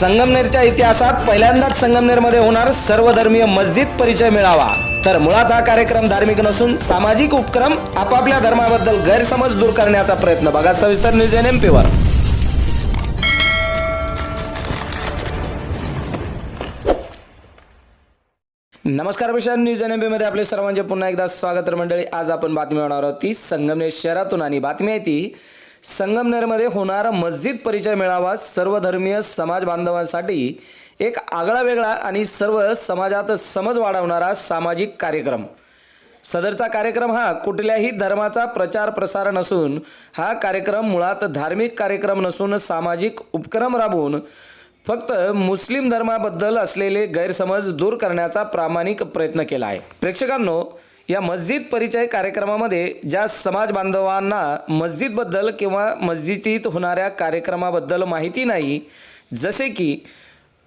संगमनेरच्या इतिहासात पहिल्यांदाच संगमनेरमध्ये होणार सर्वधर्मीय मस्जिद परिचय मिळावा. तर मुळात हा कार्यक्रम धार्मिक नसून सामाजिक उपक्रम आपापल्या धर्माबद्दल गैरसमज दूर करण्याचा प्रयत्न. बघा सविस्तर न्यूज एन एम पीवर नमस्कार विषय न्यूज एन एममध्ये आपले सर्वांचे पुन्हा एकदा स्वागत मंडळी आज आपण बातमी होणार आहोत ती संगमनेर शहरातून आणि बातमी आहे ती संगमनेरमध्ये होणारा मस्जिद परिचय मेळावा सर्वधर्मीय समाज बांधवांसाठी एक आगळा वेगळा आणि सर्व समाजात समज वाढवणारा सामाजिक कार्यक्रम. सदरचा कार्यक्रम हा कुठल्याही धर्माचा प्रचार प्रसार नसून हा कार्यक्रम मुळात धार्मिक कार्यक्रम नसून सामाजिक उपक्रम राबवून फक्त मुस्लिम धर्माबद्दल असलेले गैरसमज दूर करण्याचा प्रामाणिक प्रयत्न केला आहे. प्रेक्षकांनो या मस्जिद परिचय कार्यक्रमामध्ये ज्या समाज बांधवांना मस्जिदबद्दल किंवा मस्जिदीत होणाऱ्या कार्यक्रमाबद्दल माहिती नाही जसे की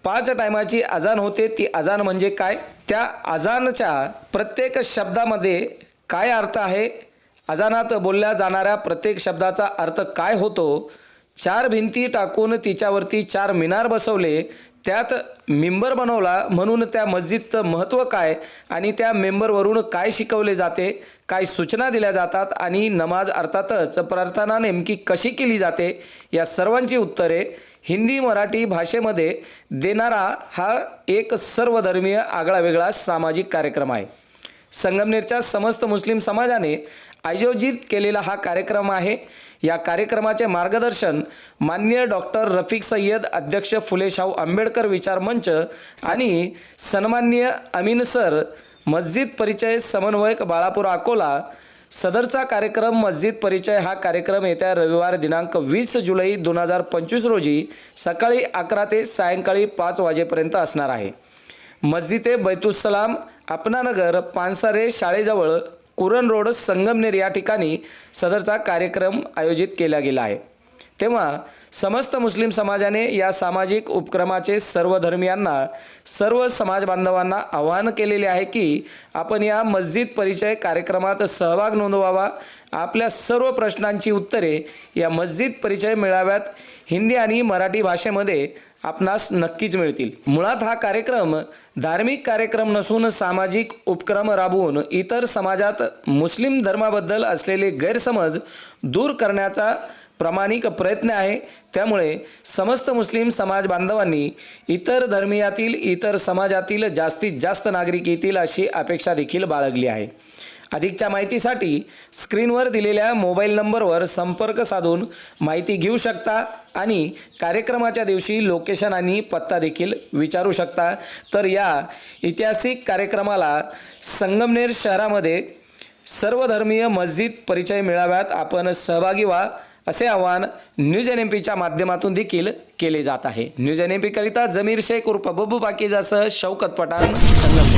पाच टायमाची अजान होते ती अजान म्हणजे काय? त्या अजानच्या प्रत्येक शब्दामध्ये काय अर्थ आहे? अजानात बोलल्या जाणाऱ्या प्रत्येक शब्दाचा अर्थ काय होतो? चार भिंती टाकून तिच्यावरती चार मिनार बसवले त्यात मेंबर बनवला म्हणून त्या मस्जिदचं महत्त्व काय आणि त्या मेंबरवरून काय शिकवले जाते काय सूचना दिल्या जातात आणि नमाज अर्थातच प्रार्थना नेमकी कशी केली जाते या सर्वांची उत्तरे हिंदी मराठी भाषेमध्ये देणारा हा एक सर्वधर्मीय आगळावेगळा सामाजिक कार्यक्रम आहे. संगमनेरच्या समस्त मुस्लिम समाजाने आयोजित केलेला हा कार्यक्रम आहे. या कार्यक्रमाचे मार्गदर्शन मान्य डॉक्टर रफिक सय्यद अध्यक्ष फुले शाहू आंबेडकर विचार मंच आणि सन्मान्य अमीन सर मस्जिद परिचय समन्वयक बाळापूर अकोला सदरचा कार्यक्रम मस्जिद परिचय हा कार्यक्रम येत्या रविवार दिनांक वीस जुलै दोन हजार पंचवीस रोजी सकाळी अकरा ते सायंकाळी पाच वाजेपर्यंत असणार आहे. मस्जिद ए बैतुसलाम आपणानगर पानसारे शाळेजवळ कुरण रोड संगमनेर या ठिकाणी सदरचा कार्यक्रम आयोजित केला गेला आहे. तेव्हा समस्त मुस्लिम समाजाने या सामाजिक उपक्रमाचे सर्व धर्मियांना सर्व समाज बांधवांना आवाहन केलेले आहे की आपण या मस्जिद परिचय कार्यक्रमात सहभाग नोंदवावा. आपल्या सर्व प्रश्नांची उत्तरे या मस्जिद परिचय मेळाव्यात हिंदी आणि मराठी भाषेमध्ये आपणास नक्कीच मिळतील. मुळात हा कार्यक्रम धार्मिक कार्यक्रम नसून सामाजिक उपक्रम राबवून इतर समाजात मुस्लिम धर्माबद्दल असलेले गैरसमज दूर करण्याचा प्रामाणिक प्रयत्न आहे. त्यामुळे समस्त मुस्लिम समाज बांधवांनी इतर धर्मियातील इतर समाजातील जास्तीत जास्त नागरिक येतील अशी अपेक्षा देखील बाळगली आहे. अधिकच्या माहितीसाठी स्क्रीनवर दिलेल्या मोबाईल नंबरवर संपर्क साधून माहिती घेऊ शकता आणि कार्यक्रमाच्या दिवशी लोकेशन आणि पत्ता देखील विचारू शकता. तर या ऐतिहासिक कार्यक्रमाला संगमनेर शहरामध्ये सर्वधर्मीय मस्जिद परिचय मेळाव्यात आपण सहभागी व्हा असे आवाहन न्यूज एन एम पीच्या माध्यमातून देखील केले जात आहे. न्यूज एन एम पीकरिता जमीर शेख उर्फ बब्बू पाकीजासह शौकत पठाण संगम